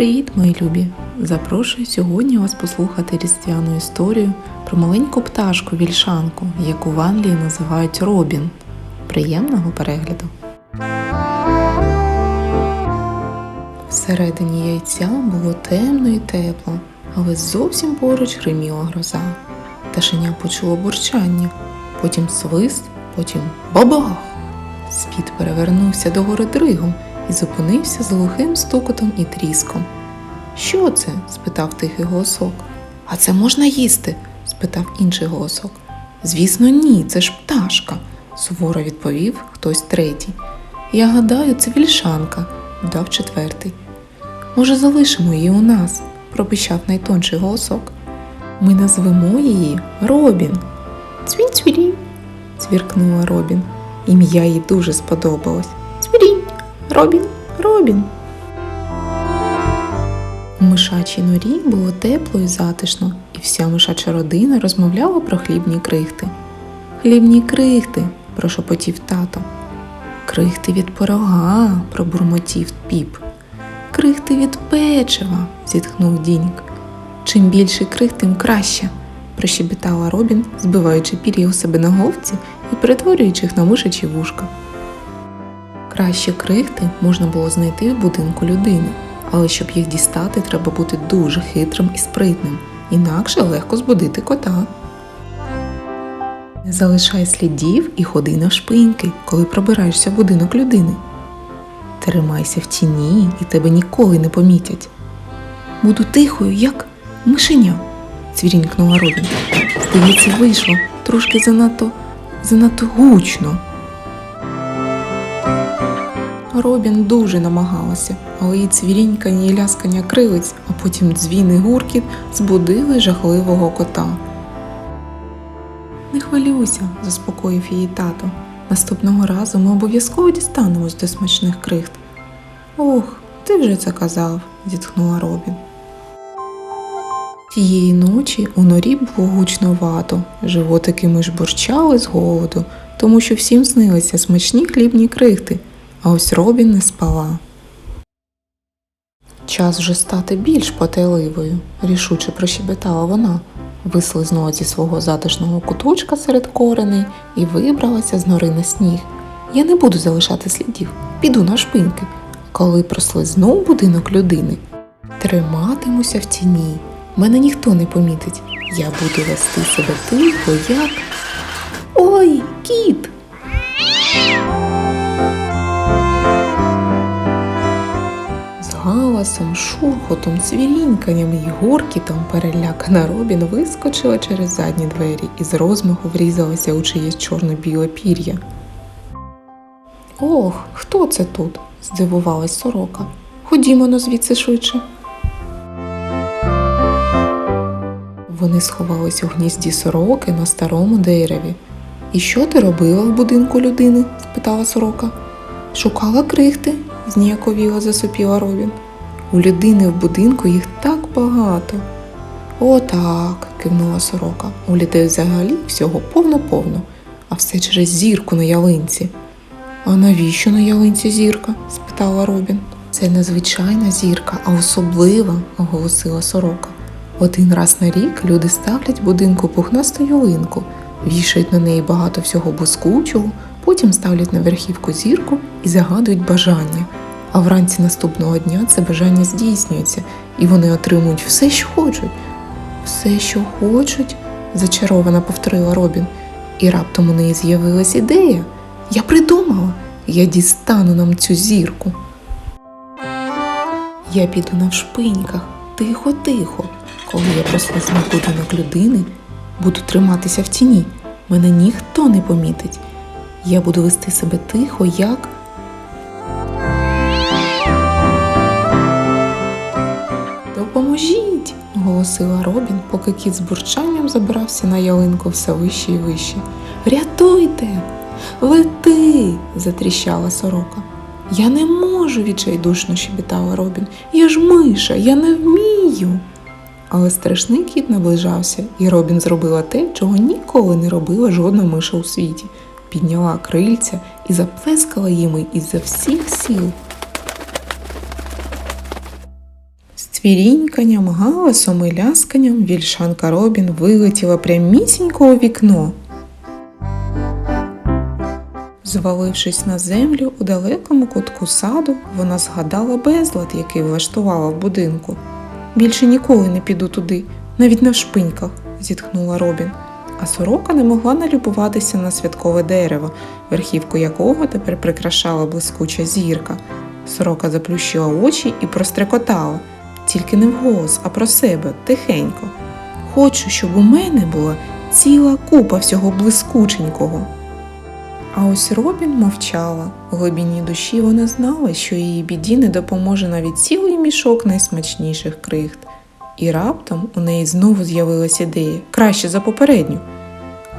Привіт, мої любі! Запрошую сьогодні вас послухати різдвяну історію про маленьку пташку вільшанку, яку в Англії називають Робін. Приємного перегляду! Всередині яйця було темно і тепло, але зовсім поруч гриміла гроза. Пташеня почуло бурчання, потім свист, потім бабах! Світ перевернувся до гори дригом і зупинився з глухим стукотом і тріском. Що це? спитав тихий голосок. А це можна їсти? спитав інший голосок. Звісно, ні, це ж пташка, суворо відповів хтось третій. Я гадаю, це вільшанка, дав четвертий. Може, залишимо її у нас, пропищав найтонший голосок. Ми назвемо її Робін. Цвінь-цвірінь, цвіркнула Робін. Ім'я їй дуже сподобалось. Робін, Робін. У мишачій норі було тепло і затишно, і вся мишача родина розмовляла про хлібні крихти. Хлібні крихти, прошепотів тато. Крихти від пирога, пробурмотів піп. Крихти від печива, зітхнув Діньк. Чим більше крихт, тим краще, прощебетала Робін, збиваючи пір'я у себе на головці і перетворюючи їх на мишачі вушка. Кращі крихти можна було знайти в будинку людини, але щоб їх дістати, треба бути дуже хитрим і спритним, інакше легко збудити кота. Не залишай слідів і ходи навшпиньки, коли пробираєшся в будинок людини. Тримайся в тіні і тебе ніколи не помітять. Буду тихою, як мишеня, цвірінькнула Робін. Здається, вийшло трошки занадто, занадто гучно. Робін дуже намагалася, але її цвірінькання і ляскання крилиць, а потім дзвін і гуркіт збудили жахливого кота. Не хвилюйся, заспокоїв її тато. Наступного разу ми обов'язково дістанемось до смачних крихт. Ох, ти вже це казав, зітхнула Робін. Тієї ночі у норі було гучновато, животики миш борчали з голоду, тому що всім снилися смачні хлібні крихти, а ось Робін не спала. Час вже стати більш потайливою, рішуче прощебетала вона, вислизнула зі свого затишного куточка серед кореней і вибралася з нори на сніг. Я не буду залишати слідів, піду на шпиньки. Коли прослизнув будинок людини, триматимуся в тіні. Мене ніхто не помітить. Я буду вести себе тихо, як. Ой, кіт! Галасом, шурхотом, цвіріньканням і горкітом перелякана Робін вискочила через задні двері і з розмаху врізалася у чиєсь чорно-біле пір'я. Ох, хто це тут? здивувалась сорока. Ходімо но звідси швидше. Вони сховались у гнізді сороки на старому дереві. І що ти робила в будинку людини? спитала сорока. Шукала крихти, зніяковіло засопіла Робін. У людини в будинку їх так багато. Отак, кивнула сорока. У людей взагалі всього повно-повно, а все через зірку на ялинці. А навіщо на ялинці зірка? спитала Робін. Це не звичайна зірка, а особлива, оголосила сорока. Один раз на рік люди ставлять будинку пухнасту ялинку, вішають на неї багато всього блискучого, потім ставлять на верхівку зірку і загадують бажання. А вранці наступного дня це бажання здійснюється, і вони отримують все, що хочуть. Все, що хочуть, зачаровано повторила Робін. І раптом у неї з'явилась ідея. Я придумала, я дістану нам цю зірку. Я піду навшпиньках, тихо-тихо. Коли я прослизну будинок людини, буду триматися в тіні. Мене ніхто не помітить. Я буду вести себе тихо, як. Допоможіть! голосила Робін, поки кіт з бурчанням забирався на ялинку все вище і вище. Рятуйте! Лети! затріщала сорока. Я не можу, відчайдушно щебетала Робін. Я ж миша, я не вмію. Але страшний кіт наближався, і Робін зробила те, чого ніколи не робила жодна миша у світі. Підняла крильця і заплескала їми ізza всіх сіл. Цвіріньканням, галасом і лясканням вільшанка Робін вилетіла прямісінько у вікно. Звалившись на землю у далекому кутку саду, вона згадала безлад, який влаштувала в будинку. Більше ніколи не піду туди, навіть на вшпиньках, зітхнула Робін. А сорока не могла налюбуватися на святкове дерево, верхівку якого тепер прикрашала блискуча зірка. Сорока заплющила очі і прострекотала, тільки не вголос, а про себе, тихенько. Хочу, щоб у мене була ціла купа всього блискученького. А ось Робін мовчала. В глибині душі вона знала, що її біді не допоможе навіть цілий мішок найсмачніших крихт. І раптом у неї знову з'явилася ідея, краще за попередню.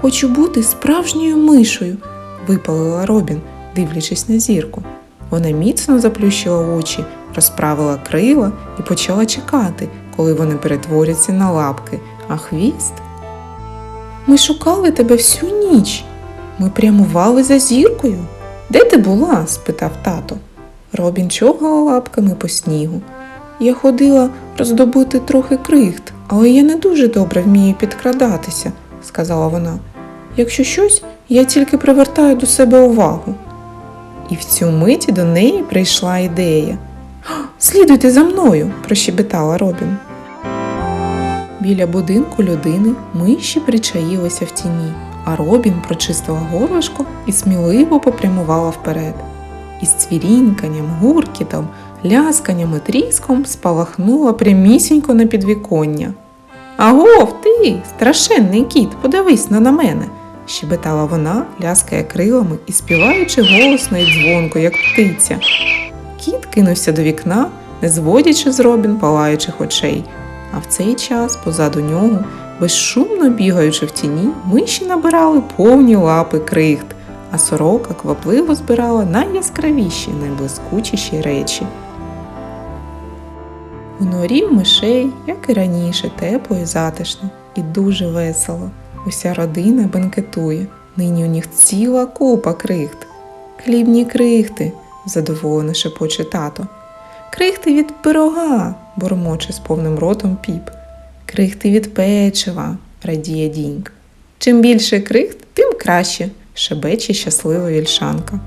Хочу бути справжньою мишою, випалила Робін, дивлячись на зірку. Вона міцно заплющила очі, розправила крила і почала чекати, коли вони перетворяться на лапки, а хвіст. Ми шукали тебе всю ніч. Ми прямували за зіркою. Де ти була? спитав тато. Робін човгала лапками по снігу. Я ходила роздобути трохи крихт, але я не дуже добре вмію підкрадатися, сказала вона. Якщо щось, я тільки привертаю до себе увагу. І в цю мить до неї прийшла ідея. «Га, Слідуйте за мною, прощебетала Робін. Біля будинку людини миші причаїлися в тіні, а Робін прочистила горлышко і сміливо попрямувала вперед. Із цвіріньканням, гуркітом, лясканням і тріском спалахнула прямісінько на підвіконня. Агов, ти, страшенний кіт, подивись на, на мене, щебетала вона, ляскає крилами і співаючи голосно і дзвонко, як птиця. Кіт кинувся до вікна, не зводячи з Робін палаючих очей, а в цей час позаду нього, безшумно бігаючи в тіні, миші набирали повні лапи крихт, а сорока квапливо збирала найяскравіші, найблискучіші речі. У норі мишей, як і раніше, тепло і затишно, і дуже весело. Уся родина бенкетує. Нині у них ціла купа крихт. Хлібні крихти, задоволено шепоче тато. Крихти від пирога, бурмоче з повним ротом піп. Крихти від печива, радіє діньк. Чим більше крихт, тим краще, шебече щаслива вільшанка.